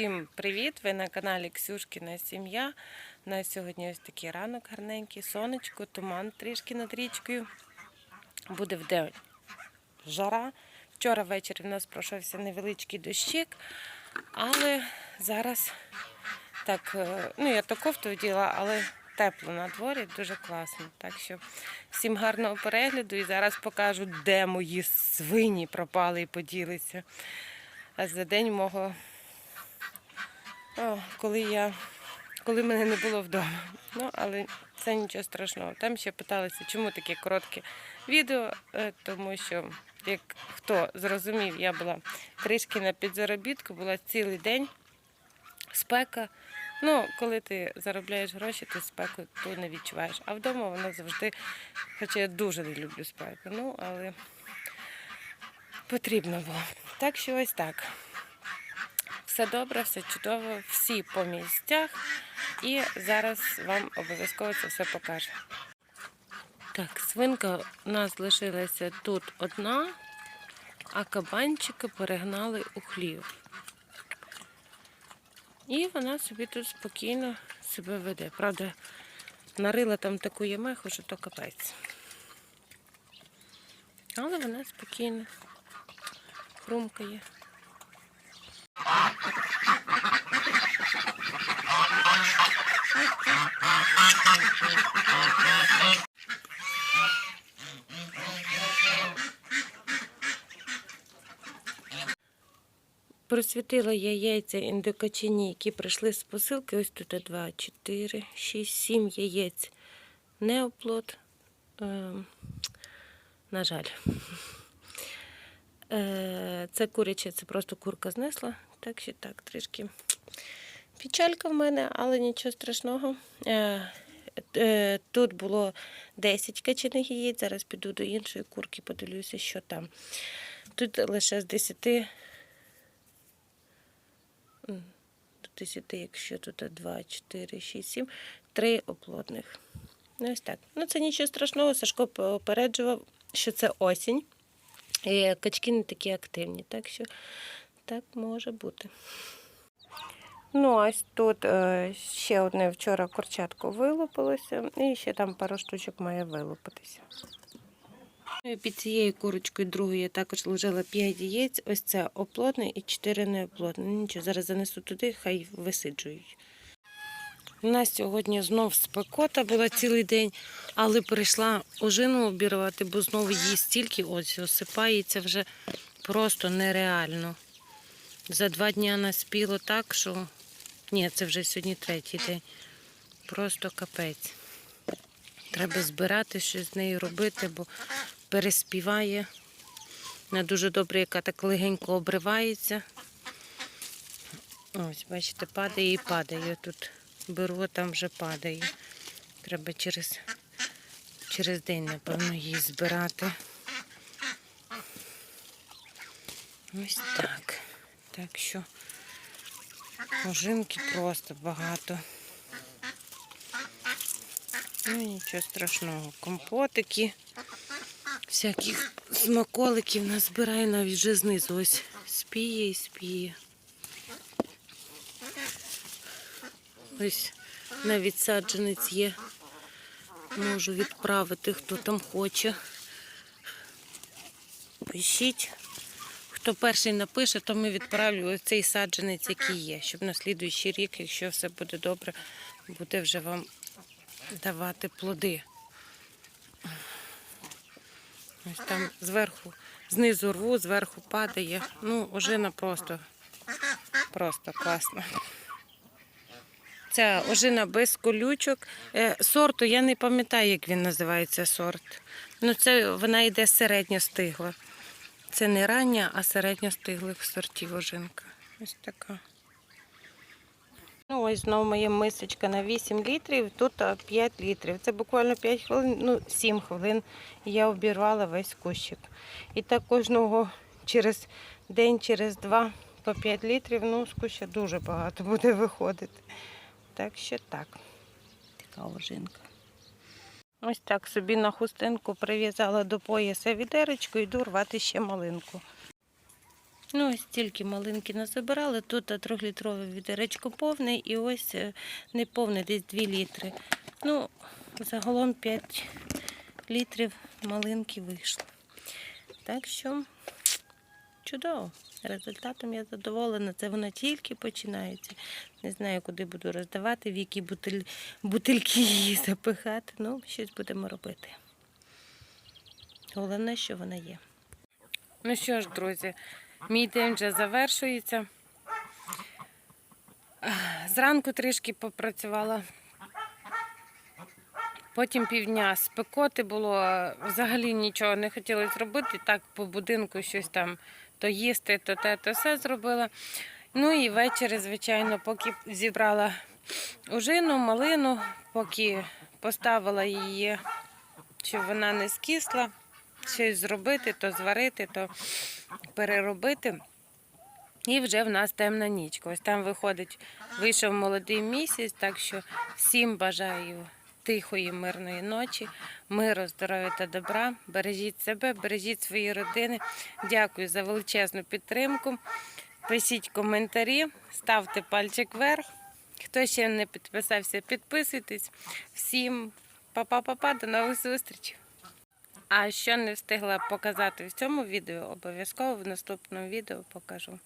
Всім привіт! Ви на каналі Ксюшкіна Сім'я. У нас сьогодні ось такий ранок гарненький, сонечко, туман трішки над річкою. Буде вдень жара. Вчора ввечері в нас пройшовся невеличкий дощик, але зараз так, е, ну я то кофту вділа, але тепло на дворі, дуже класно. Так що всім гарного перегляду і зараз покажу, де мої свині пропали і поділися. А за день мого коли я коли мене не було вдома. Ну, але це нічого страшного. Там ще питалися, чому таке коротке відео, Е, тому що, як хто зрозумів, я була трішки на підзаробітку, була цілий день спека. Ну, коли ти заробляєш гроші, ти спеку ту не відчуваєш. А вдома вона завжди, хоча я дуже не люблю спеку, ну, але потрібно було. Так що ось так. Все добре, все чудово, всі по місцях. І зараз вам обов'язково це все покажу. Так, свинка у нас лишилася тут одна, а кабанчики перегнали у хлів. І вона собі тут спокійно себе веде. Правда, нарила там таку ямеху, що то капець. Але вона спокійно хрумкає. Просвітила я яйця індокачині, які прийшли з посилки. Ось тут 2, 4, 6, 7 яєць. Неоплод. Е, на жаль. Е, це куряче, це просто курка знесла. Так що так, трішки печалька в мене, але нічого страшного. Е, е, тут було 10 качаних яєць. Зараз піду до іншої курки, подивлюся, що там. Тут лише з 10 до 10, якщо тут 2, 4, 6, 7, 3 оплодних. Ну, ось так. Ну, це нічого страшного. Сашко попереджував, що це осінь. І качки не такі активні, так що так може бути. Ну, ось тут е, ще одне вчора курчатко вилупилося, і ще там пару штучок має вилупитися. Ну, Під цією курочкою другою я також лежала 5 яєць. Ось це оплодне і 4 неоплодне. Ну, Нічого, зараз занесу туди, хай висиджують. У нас сьогодні знов спекота була цілий день, але прийшла ожину обірвати, бо знову її стільки ось осипається вже просто нереально. За два дні наспіло так, що ні, це вже сьогодні третій день. Просто капець. Треба збирати щось з нею робити, бо переспіває. Не дуже добре, яка так легенько обривається. Ось, бачите, падає і падає. Тут беру, там вже падає. Треба через, через день, напевно, її збирати. Ось так. Так що ожинки просто багато. Ну, нічого страшного. Компотики, всяких смаколиків назбираю навіть вже знизу. Ось спіє і спіє. Ось навіть саджанець є. Можу відправити, хто там хоче. Пишіть. Хто перший напише, то ми відправлю цей саджанець, який є, щоб на слідуючий рік, якщо все буде добре, буде вже вам давати плоди. Ось там зверху, знизу рву, зверху падає. Ну, ожина просто, просто класна. Ця ожина без колючок. Е, Сорту я не пам'ятаю, як він називається сорт. Ну, це вона йде середньо стигла. Це не рання, а середньо стиглих сортів ожинка. Ось така. Ну, ось знову моя мисочка на 8 літрів, тут 5 літрів. Це буквально 5 хвилин, ну 7 хвилин я обірвала весь кущик. І так кожного через день, через два по 5 літрів, ну з куща дуже багато буде виходити. Так що так. Така ожинка. Ось так собі на хустинку прив'язала до пояса відеречку йду рвати ще малинку. Ну, ось тільки малинки насобирали. Тут трьохлітрове відеречко повне і ось е, не повне, десь 2 літри. Ну, загалом 5 літрів малинки вийшло. Так що чудово. Результатом я задоволена. Це вона тільки починається. Не знаю, куди буду роздавати, в які бутиль... бутильки її запихати. Ну, щось будемо робити. Головне, що вона є. Ну що ж, друзі, мій день вже завершується. Зранку трішки попрацювала. Потім півдня спекоти було, взагалі нічого не хотілося робити. Так по будинку щось там то їсти, то те, то все зробила. Ну і ввечері, звичайно, поки зібрала ожину, малину, поки поставила її, щоб вона не скисла, щось зробити, то зварити, то переробити. І вже в нас темна нічка. Ось там виходить, вийшов молодий місяць, так що всім бажаю тихої, мирної ночі, миру, здоров'я та добра. Бережіть себе, бережіть свої родини. Дякую за величезну підтримку. Пишіть коментарі, ставте пальчик вверх. Хто ще не підписався, підписуйтесь. Всім па-па-па-па, до нових зустрічей. А що не встигла показати в цьому відео, обов'язково в наступному відео покажу.